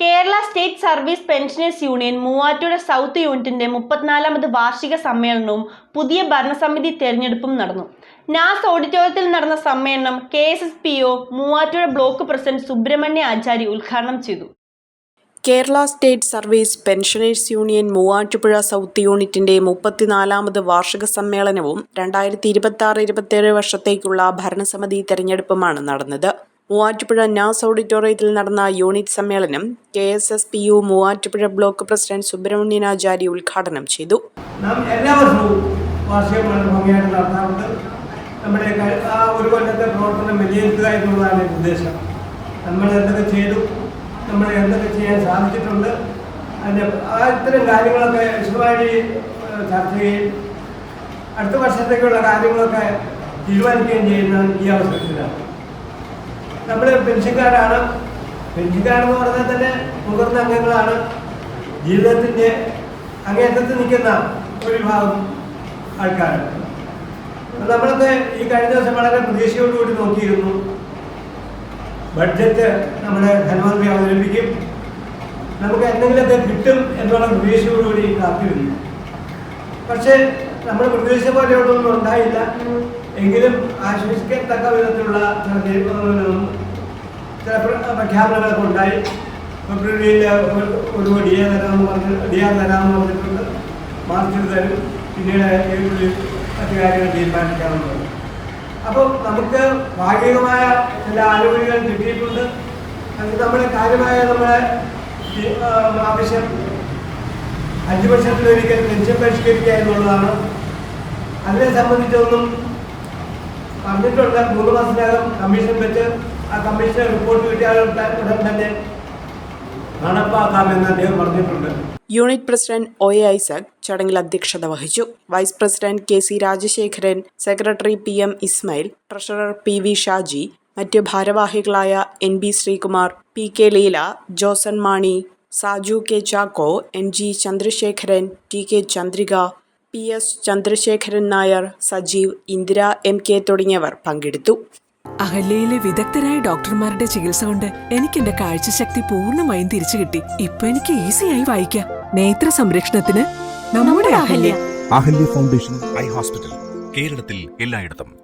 Kerala state service pensioners union Muvattupuzha south യൂണിറ്റിന്റെ മുപ്പത്തിനാലാമത് വാർഷിക സമ്മേളനവും പുതിയ ഭരണസമിതി തെരഞ്ഞെടുപ്പും നടന്നു. നാസ് ഓഡിറ്റോറിയത്തിൽ നടന്ന സമ്മേളനം K S S P O Muvattupuzha block president Subrahmanya Achari ഉദ്ഘാടനം ചെയ്തു. Kerala state service pensioners union Muvattupuzha south യൂണിറ്റിന്റെ മുപ്പത്തിനാലാമത് വാർഷിക സമ്മേളനവും രണ്ടായിരത്തി ഇരുപത്തി ആറ് ഇരുപത്തിയേഴ് വർഷത്തേക്കുള്ള ഭരണസമിതി തെരഞ്ഞെടുപ്പുമാണ് നടന്നത്. മൂവാറ്റുപുഴ നാസ് ഓഡിറ്റോറിയത്തിൽ നടന്ന യൂണിറ്റ് സമ്മേളനം K S S P U Muvattupuzha block president Subrahmanyan Achari ഉദ്ഘാടനം ചെയ്തു. നാം എല്ലാ വർഷവും വാർഷികം ഭംഗിയായിട്ട് നടത്താറുണ്ട്. നമ്മുടെ ആ ഒരു കൊല്ലത്തെ പ്രവർത്തനം വിലയിരുത്തുക എന്നുള്ളതാണ് ഉദ്ദേശം. നമ്മൾ എന്തൊക്കെ ചെയ്തു നമ്മൾ എന്തൊക്കെ ചെയ്യാൻ സാധിച്ചിട്ടുണ്ട് അതിന്റെ ഇത്തരം കാര്യങ്ങളൊക്കെ വിശദമായി ചർച്ച ചെയ്യുകയും അടുത്ത വർഷത്തേക്കുള്ള കാര്യങ്ങളൊക്കെ തീരുമാനിക്കുകയും ചെയ്യുന്ന ഈ അവസരത്തിലാണ്. നമ്മൾ പെൻഷൻകാരാണ്. പെൻഷൻകാരെന്ന് പറഞ്ഞാൽ തന്നെ മുതിർന്ന അംഗങ്ങളാണ്. ജീവിതത്തിന്റെ അങ്ങേറ്റത്ത് നിൽക്കുന്ന ഒരു വിഭാഗം അപ്പോൾ നമ്മളൊക്കെ ഈ കഴിഞ്ഞ ദിവസം വളരെ പ്രതീക്ഷയോടുകൂടി നോക്കിയിരുന്നു. ബഡ്ജറ്റ് നമ്മുടെ ധനമന്ത്രി അവതരിപ്പിക്കും. നമുക്ക് എന്തെങ്കിലുമൊക്കെ കിട്ടും എന്നുള്ള പ്രതീക്ഷയോടുകൂടി കാത്തിരുന്നു. പക്ഷേ നമ്മൾ പ്രതീക്ഷ പോലെയൊന്നും ഉണ്ടായില്ല. എങ്കിലും ആശ്വസിക്കത്തക്ക വിധത്തിലുള്ള ചില തീരുമാനങ്ങളും ചില പ്ര- പ്രഖ്യാപനങ്ങളൊക്കെ ഉണ്ടായി. ഫെബ്രുവരിയിൽ ഒരു- ഡിയ തരാമെന്ന് പറഞ്ഞ് ഡി തരാമെന്ന് പറഞ്ഞിട്ടുണ്ട്. മാർച്ചിൽ തരും. പിന്നീട് ഏപ്രിലിൽ മറ്റു കാര്യങ്ങൾ തീരുമാനിക്കാമെന്ന് പറഞ്ഞു. അപ്പോൾ നമുക്ക് ഭാഗികമായ ചില ആനുകൂല്യങ്ങൾ കിട്ടിയിട്ടുണ്ട്. അത് നമ്മുടെ കാര്യമായ നമ്മുടെ ആവശ്യം അഞ്ച് വർഷത്തിലൊരിക്കൽ പെൻഷൻ പരിഷ്കരിക്കുക എന്നുള്ളതാണ്. അതിനെ സംബന്ധിച്ചൊന്നും പറഞ്ഞിട്ടുണ്ട് മൂന്ന് മാസത്തിനകം കമ്മീഷൻ വെച്ച് ആ കമ്മീഷൻ റിപ്പോർട്ട് കിട്ടിയാൽ ഉടൻ തന്നെ നടപ്പാക്കാമെന്ന് അദ്ദേഹം പറഞ്ഞിട്ടുണ്ട്. Unit president O A Isaac ചടങ്ങിൽ അധ്യക്ഷത വഹിച്ചു. Vice president K C Rajasekharan secretary P M Ismail treasurer P V Shaji മറ്റ് ഭാരവാഹികളായ N B Sreekumar P K Leela Joson Mani Saju K Chacko N G Chandrasekharan T K Chandrika P S Chandrasekharan Nair Sajeev Indira M K തുടങ്ങിയവർ പങ്കെടുത്തു. അഹല്യയിലെ വിദഗ്ധരായ ഡോക്ടർമാരുടെ ചികിത്സ കൊണ്ട് എനിക്ക് എന്റെ കാഴ്ചശക്തി പൂർണമായും തിരിച്ചു കിട്ടി. ഇപ്പൊ എനിക്ക് ഈസിയായി വായിക്കാം. നേത്ര സംരക്ഷണത്തിന് നമ്മുടെ Ahalya. Ahalya foundation eye hospital. കേരളത്തിൽ എല്ലായിടത്തും.